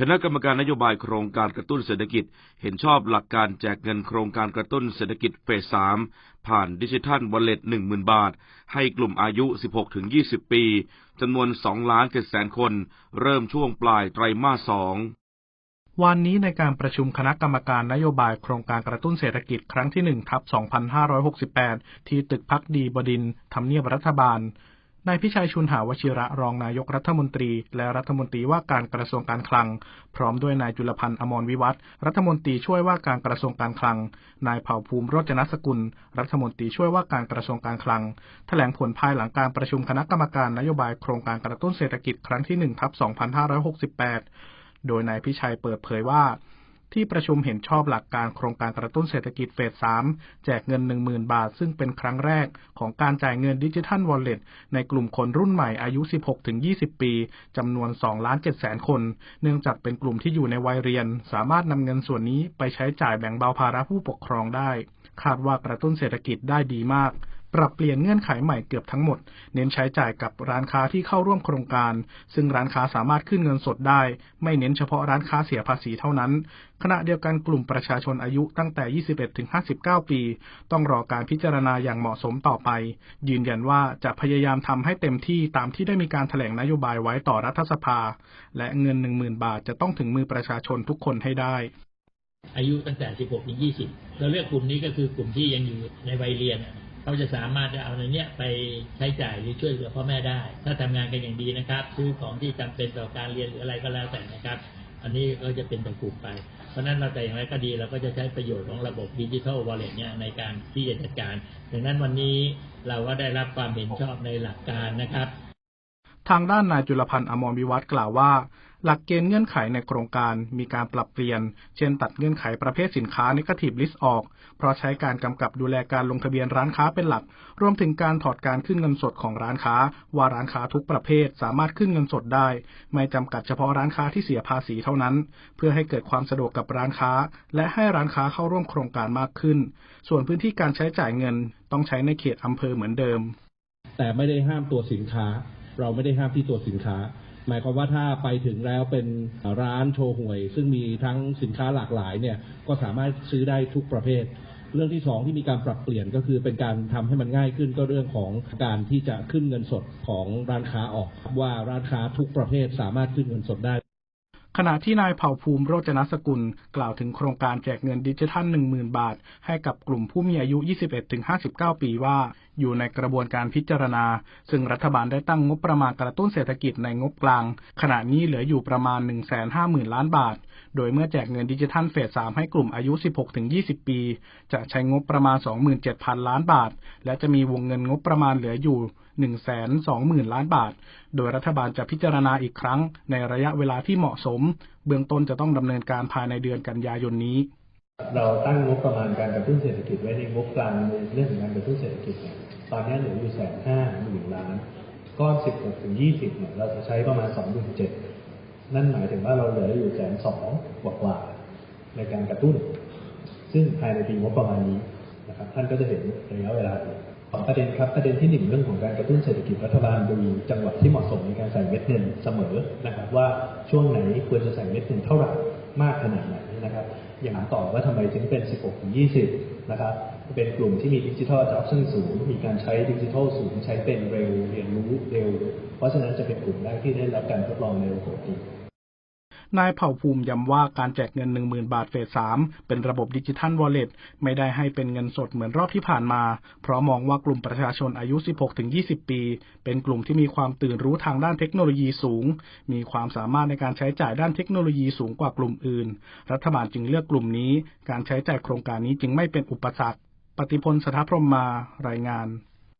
คณะกรรมการนโยบายโครงการกระตุ้นเศรษฐกิจ เห็นชอบหลักการแจกเงินโครงการกระตุ้นเศรษฐกิจเฟสสามผ่านดิจิทัลวอลเล็ตหนึ่งหมื่นบาท ให้กลุ่มอายุ 16-20 ปีจำนวน2ล้าน7แสนคน เริ่มช่วงปลายไตรมาสสองวันนี้ในการประชุมคณะกรรมการนโยบายโครงการกระตุ้นเศรษฐกิจครั้งที่1ทับ 2568 ที่ตึกพักดีบดินทร์ทำเนียบรัฐบาล นายพิชัยชุนหาวชิระรองนายกรัฐมนตรี และรัฐมนตรีว่าการกระทรวงการคลัง พร้อมด้วยนายจุลพันธ์อมรวิวัฒรัฐมนตรีช่วยว่าการกระทรวงการคลัง นายเผ่าภูมิโรจนสกุล รัฐมนตรีช่วยว่าการกระทรวงการคลัง แถลงผลภายหลังการประชุมคณะกรรมการนโยบายโครงการกระตุ้นเศรษฐกิจครั้งที่1ทับ2568 โดยนายพิชัยเปิดเผยว่า ที่ประชุมเห็นชอบหลักการโครงการกระตุ้นเศรษฐกิจเฟส3แจกเงิน 10,000 บาท ซึ่งเป็นครั้งแรกของการจ่ายเงินดิจิทัลวอลเล็ตในกลุ่มคนรุ่นใหม่อายุ 16-20 ปีจำนวน2ล้าน7แสนคน เนื่องจากเป็นกลุ่มที่อยู่ในวัยเรียน สามารถนำเงินส่วนนี้ไปใช้จ่ายแบ่งเบาภาระผู้ปกครองได้ คาดว่ากระตุ้นเศรษฐกิจได้ดีมาก ปรับเปลี่ยนเงื่อนไขใหม่เกือบทั้งหมด เน้นใช้จ่ายกับร้านค้าที่เข้าร่วมโครงการ ซึ่งร้านค้าสามารถขึ้นเงินสดได้ ไม่เน้นเฉพาะร้านค้าเสียภาษีเท่านั้น ขณะเดียวกันกลุ่มประชาชนอายุตั้งแต่ 21 ถึง 59 ปี ต้องรอการพิจารณาอย่างเหมาะสมต่อไป ยืนยันว่าจะพยายามทำให้เต็มที่ตามที่ได้มีการแถลงนโยบายไว้ต่อรัฐสภา และเงิน 10,000 บาทจะต้องถึงมือประชาชนทุกคนให้ได้อายุตั้งแต่ 16 ถึง 20 เราเลือกกลุ่มนี้ก็คือกลุ่มที่ยังอยู่ในวัยเรียน เขาจะสามารถจะเอาในเนี้ยไปใช้จ่ายหรือช่วยเหลือพ่อแม่ได้ ถ้าทำงานกันอย่างดีนะครับ ซื้อของที่จำเป็นต่อการเรียนหรืออะไรก็แล้วแต่นะครับ อันนี้ก็จะเป็นตะกลุ่มไป เพราะฉะนั้นเราแต่อย่างไรก็ดีเราก็จะใช้ประโยชน์ของระบบดิจิทัลวอลเล็ตเนี่ยในการที่จะจัดการ ดังนั้นวันนี้เราก็ได้รับความเห็นชอบในหลักการนะครับ ทางด้านนายจุลพันธ์อมรวิวัฒน์กล่าวว่า หลักเกณฑ์เงื่อนไขในโครงการมีการปรับเปลี่ยน เช่นตัดเงื่อนไขประเภทสินค้า Negative List ออก เพราะใช้การกำกับดูแลการลงทะเบียนร้านค้าเป็นหลัก รวมถึงการถอดการขึ้นเงินสดของร้านค้า ว่าร้านค้าทุกประเภทสามารถขึ้นเงินสดได้ ไม่จำกัดเฉพาะร้านค้าที่เสียภาษีเท่านั้น เพื่อให้เกิดความสะดวกกับร้านค้า และให้ร้านค้าเข้าร่วมโครงการมากขึ้น ส่วนพื้นที่การใช้จ่ายเงินต้องใช้ในเขตอำเภอเหมือนเดิม แต่ไม่ได้ห้ามตัวสินค้า เราไม่ได้ห้ามที่ตัวสินค้า หมายความว่าถ้าไปถึงแล้วเป็นร้านโชว์หวย ซึ่งมีทั้งสินค้าหลากหลายเนี่ยก็สามารถซื้อได้ทุกประเภท เรื่องที่สองที่มีการปรับเปลี่ยนก็คือเป็นการทำให้มันง่ายขึ้นก็เรื่องของการที่จะขึ้นเงินสดของร้านค้าออก ว่าร้านค้าทุกประเภทสามารถขึ้นเงินสดได้ขณะที่นายเผ่าภูมิโรจนสกุล กล่าวถึงโครงการแจกเงินดิจิทัล 10,000 บาท ให้กับกลุ่มผู้มีอายุ 21-59 ปีว่า อยู่ในกระบวนการพิจารณา ซึ่งรัฐบาลได้ตั้งงบประมาณกระตุ้นเศรษฐกิจในงบกลาง ขณะนี้เหลืออยู่ประมาณ 150,000 ล้านบาท โดยเมื่อแจกเงินดิจิทัลเฟส 3 ให้กลุ่มอายุ 16-20 ปี จะใช้งบประมาณ 27,000 ล้านบาท และจะมีวงเงินงบประมาณเหลืออยู่120,000 ล้านบาท โดยรัฐบาลจะพิจารณาอีกครั้ง ในระยะเวลาที่เหมาะสม เบื้องต้นจะต้องดำเนินการภายในเดือนกันยายนนี้ เราตั้งงบประมาณการกระตุ้นเศรษฐกิจไว้ในงบกลางในเรื่องของการกระตุ้นเศรษฐกิจเนี่ย ตอนนี้เหลืออยู่แสนห้าหมื่นล้าน ก้อน16ถึง20เนี่ยเราจะใช้ประมาณ2 7 0 0 0นั่นหมายถึงว่าเราเหลืออยู่แสนสองกว่าๆในการกระตุ้น ซึ่งภายในปีงบประมาณนี้นะครับท่านก็จะเห็นระยะเวลาสองประเด็นครับประเด็นที่หนึ่งเรื่องของการกระตุ้นเศรษฐกิจรัฐบาลดูจังหวะที่เหมาะสมในการใส่เม็ดเงินเสมอนะครับว่าช่วงไหนควรจะใส่เม็ดเงินเท่าไหร่มากขนาดไหนนะครับอย่างต่อว่าทำไมถึงเป็น 16 ถึง 20 นะครับ เป็นกลุ่มที่มีดิจิทัล adoption สูง มีการใช้ดิจิทัลสูง ใช้เป็นเร็ว เรียนรู้เร็ว เพราะฉะนั้นจะเป็นกลุ่มแรกที่ได้รับการทดลองในระบบนี้นายเผ่าภูมิย้ำว่าการแจกเงิน 10,000 บาทเฟส 3 เป็นระบบดิจิทัลวอลเล็ตไม่ได้ให้เป็นเงินสดเหมือนรอบที่ผ่านมา เพราะมองว่ากลุ่มประชาชนอายุ 16-20 ปี เป็นกลุ่มที่มีความตื่นรู้ทางด้านเทคโนโลยีสูง มีความสามารถในการใช้จ่ายด้านเทคโนโลยีสูงกว่ากลุ่มอื่น รัฐบาลจึงเลือกกลุ่มนี้ การใช้จ่ายโครงการนี้จึงไม่เป็นอุปสรรค ปฏิพลสถาพรหมมารายงาน